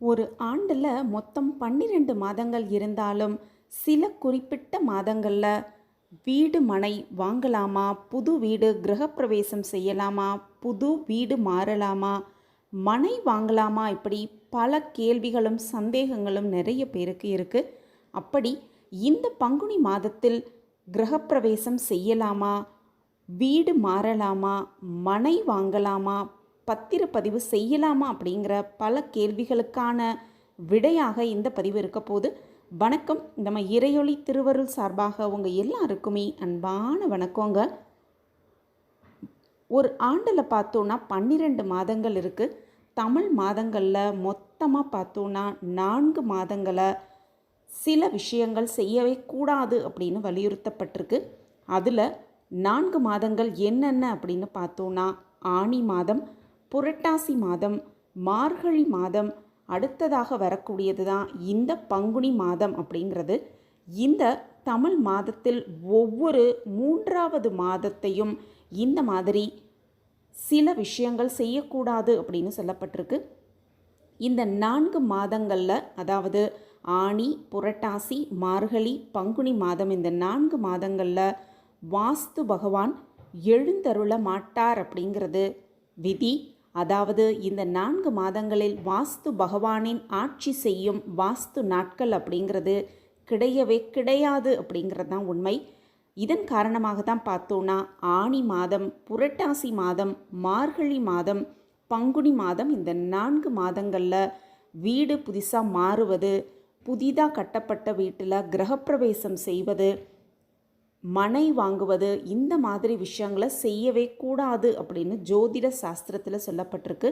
ஒரு ஆண்டில் மொத்தம் பன்னிரெண்டு மாதங்கள் இருந்தாலும் சில குறிப்பிட்ட மாதங்களில் வீடு மனை வாங்கலாமா புது வீடு கிரகப்பிரவேசம் செய்யலாமா புது வீடு மாறலாமா மனை வாங்கலாமா இப்படி பல கேள்விகளும் சந்தேகங்களும் நிறைய பேருக்கு இருக்குது அப்படி இந்த பங்குனி மாதத்தில் கிரகப்பிரவேசம் செய்யலாமா வீடு மாறலாமா மனை வாங்கலாமா பத்திரப்பதிவு செய்யலாமா அப்படிங்கிற பல கேள்விகளுக்கான விடையாக இந்த பதிவு இருக்க போது வணக்கம். நம்ம இறையொளி திருவருள் சார்பாக உங்கள் எல்லாருக்குமே அன்பான வணக்கங்க. ஒரு ஆண்டில் பார்த்தோன்னா பன்னிரெண்டு மாதங்கள் இருக்குது தமிழ் மாதங்களில் மொத்தமாக பார்த்தோன்னா நான்கு மாதங்களை சில விஷயங்கள் செய்யவே கூடாது அப்படின்னு வலியுறுத்தப்பட்டிருக்கு. அதில் நான்கு மாதங்கள் என்னென்ன அப்படின்னு பார்த்தோன்னா ஆனி மாதம் புரட்டாசி மாதம் மார்கழி மாதம் அடுத்ததாக வரக்கூடியது தான் இந்த பங்குனி மாதம் அப்படிங்கிறது. இந்த தமிழ் மாதத்தில் ஒவ்வொரு மூன்றாவது மாதத்தையும் இந்த மாதிரி சில விஷயங்கள் செய்யக்கூடாது அப்படின்னு சொல்லப்பட்டிருக்கு. இந்த நான்கு மாதங்களில் அதாவது ஆனி புரட்டாசி மார்கழி பங்குனி மாதம் இந்த நான்கு மாதங்களில் வாஸ்து பகவான் எழுந்தருள மாட்டார் அப்படிங்கிறது விதி. அதாவது இந்த நான்கு மாதங்களில் வாஸ்து பகவானின் ஆட்சி செய்யும் வாஸ்து நாட்கள் அப்படிங்கிறது கிடையவே கிடையாது அப்படிங்கிறது தான் உண்மை. இதன் காரணமாக தான் பார்த்தோன்னா ஆனி மாதம் புரட்டாசி மாதம் மார்கழி மாதம் பங்குனி மாதம் இந்த நான்கு மாதங்களில் வீடு புதுசாக மாறுவது புதிதாக கட்டப்பட்ட வீட்டில் கிரகப்பிரவேசம் செய்வது மனை வாங்குவது இந்த மாதிரி விஷயங்களை செய்யவே கூடாது அப்படின்னு ஜோதிட சாஸ்திரத்தில் சொல்லப்பட்டிருக்கு.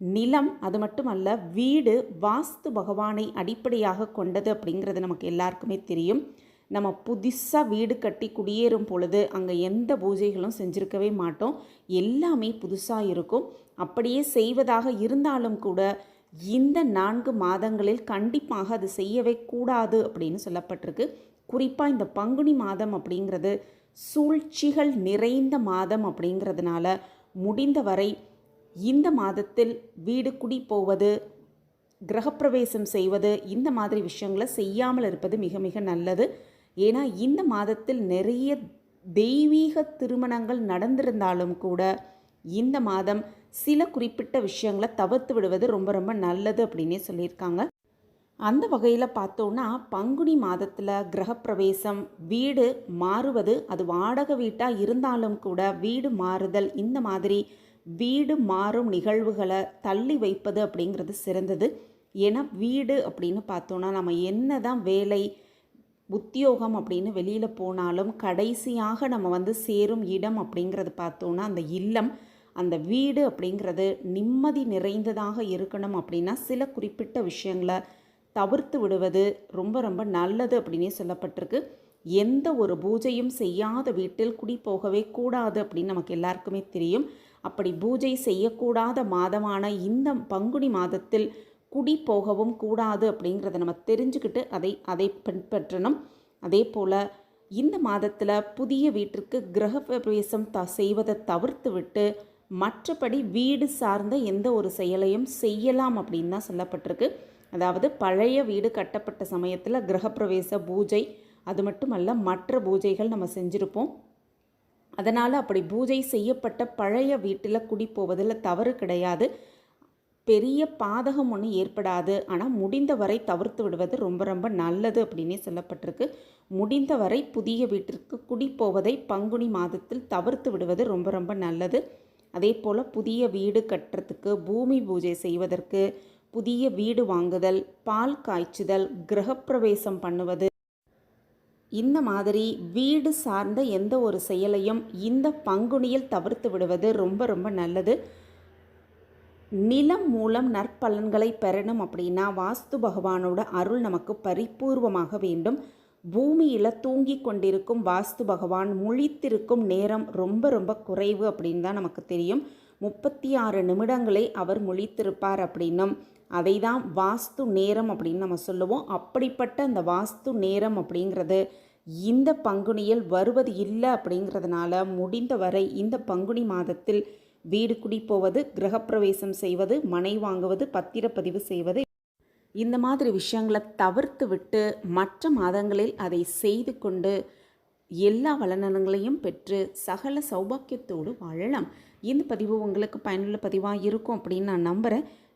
நிலம் அது மட்டுமல்ல வீடு வாஸ்து பகவானை அடிப்படையாக கொண்டது அப்படிங்கிறது நமக்கு எல்லாருக்குமே தெரியும். நம்ம புதுசாக வீடு கட்டி குடியேறும் பொழுது அங்கே எந்த பூஜைகளும் செஞ்சுருக்கவே மாட்டோம். எல்லாமே புதுசாக இருக்கும். அப்படியே செய்வதாக இருந்தாலும் கூட இந்த நான்கு மாதங்களில் கண்டிப்பாக அது செய்யவே கூடாது அப்படின்னு சொல்லப்பட்டிருக்கு. குறிப்பாக இந்த பங்குனி மாதம் அப்படிங்கிறது சூழ்ச்சிகள் நிறைந்த மாதம் அப்படிங்கிறதுனால முடிந்தவரை இந்த மாதத்தில் வீடு குடி போவது கிரகப்பிரவேசம் செய்வது இந்த மாதிரி விஷயங்களை செய்யாமல் இருப்பது மிக மிக நல்லது. ஏன்னா இந்த மாதத்தில் நிறைய தெய்வீக திருமணங்கள் நடந்திருந்தாலும் கூட இந்த மாதம் சில குறிப்பிட்ட விஷயங்களை தவிர்த்து விடுவது ரொம்ப ரொம்ப நல்லது அப்படின்னே சொல்லியிருக்காங்க. அந்த வகையில் பார்த்தோன்னா பங்குனி மாதத்தில் கிரகப்பிரவேசம் வீடு மாறுவது அது வாடகை வீட்டாக இருந்தாலும் கூட வீடு மாறுதல் இந்த மாதிரி வீடு மாறும் நிகழ்வுகளை தள்ளி வைப்பது அப்படிங்கிறது சிறந்தது. ஏன்னா வீடு அப்படின்னு பார்த்தோன்னா நம்ம என்ன தான் வேலை உத்தியோகம் அப்படின்னு வெளியில் போனாலும் கடைசியாக நம்ம வந்து சேரும் இடம் அப்படிங்கிறது பார்த்தோன்னா அந்த இல்லம் அந்த வீடு அப்படிங்கிறது நிம்மதி நிறைந்ததாக இருக்கணும் அப்படின்னா சில குறிப்பிட்ட விஷயங்களை தவிர்த்து விடுவது ரொம்ப ரொம்ப நல்லது அப்படின்னே சொல்லப்பட்டிருக்கு. எந்த ஒரு பூஜையும் செய்யாத வீட்டில் குடி போகவே கூடாது அப்படின்னு நமக்கு எல்லாருக்குமே தெரியும். அப்படி பூஜை செய்யக்கூடாத மாதமான இந்த பங்குனி மாதத்தில் குடி போகவும் கூடாது அப்படிங்கிறத நம்ம தெரிஞ்சுக்கிட்டு அதை அதை பின்பற்றணும். அதே போல் இந்த மாதத்தில் புதிய வீட்டிற்கு கிரக பிரவேசம் த செய்வதை தவிர்த்து விட்டு மற்றபடி வீடு சார்ந்த எந்த ஒரு செயலையும் செய்யலாம் அப்படின்னு தான் சொல்லப்பட்டிருக்கு. அதாவது பழைய வீடு கட்டப்பட்ட சமயத்தில் கிரகப்பிரவேச பூஜை அது மட்டுமல்ல மற்ற பூஜைகள் நம்ம செஞ்சுருப்போம். அதனால் அப்படி பூஜை செய்யப்பட்ட பழைய வீட்டில் குடி போவதில் தவறு கிடையாது. பெரிய பாதகம் ஒன்றும் ஏற்படாது. ஆனால் முடிந்தவரை தவிர்த்து விடுவது ரொம்ப ரொம்ப நல்லது அப்படின்னே சொல்லப்பட்டிருக்கு. முடிந்தவரை புதிய வீட்டிற்கு குடி போவதை பங்குனி மாதத்தில் தவிர்த்து விடுவது ரொம்ப ரொம்ப நல்லது. அதே போல் புதிய வீடு கட்டுறதுக்கு பூமி பூஜை செய்வதற்கு புதிய வீடு வாங்குதல் பால் காய்ச்சுதல் கிரகப்பிரவேசம் பண்ணுவது. இந்த மாதிரி வீடு சார்ந்த எந்த ஒரு செயலையும் இந்த பங்குனியில் தவிர்த்து விடுவது ரொம்ப ரொம்ப நல்லது. நிலம் மூலம் நற்பலன்களை பெறணும் அப்படின்னா வாஸ்து பகவானோட அருள் நமக்கு பரிபூர்வமாக வேண்டும். பூமியில் தூங்கி கொண்டிருக்கும் வாஸ்து பகவான் முழித்திருக்கும் நேரம் ரொம்ப ரொம்ப குறைவு அப்படின்னு தான் நமக்கு தெரியும். முப்பத்தி ஆறு நிமிடங்களே அவர் முழித்திருப்பார் அப்படின்னும். அதை தான் வாஸ்து நேரம் அப்படின்னு நம்ம சொல்லுவோம். அப்படிப்பட்ட அந்த வாஸ்து நேரம் அப்படிங்கிறது இந்த பங்குனியில் வருவது இல்லை அப்படிங்கிறதுனால முடிந்தவரை இந்த பங்குனி மாதத்தில் வீடு குடி போவது கிரகப்பிரவேசம் செய்வது மனை வாங்குவது பத்திரப்பதிவு செய்வது இந்த மாதிரி விஷயங்களை தவிர்த்து விட்டு மற்ற மாதங்களில் அதை செய்து கொண்டு எல்லா வளநலங்களையும் பெற்று சகல சௌபாக்கியத்தோடு வாழலாம். இந்த பதிவு உங்களுக்கு பயனுள்ள பதிவாக இருக்கும் அப்படின்னு நான் நம்புகிறேன்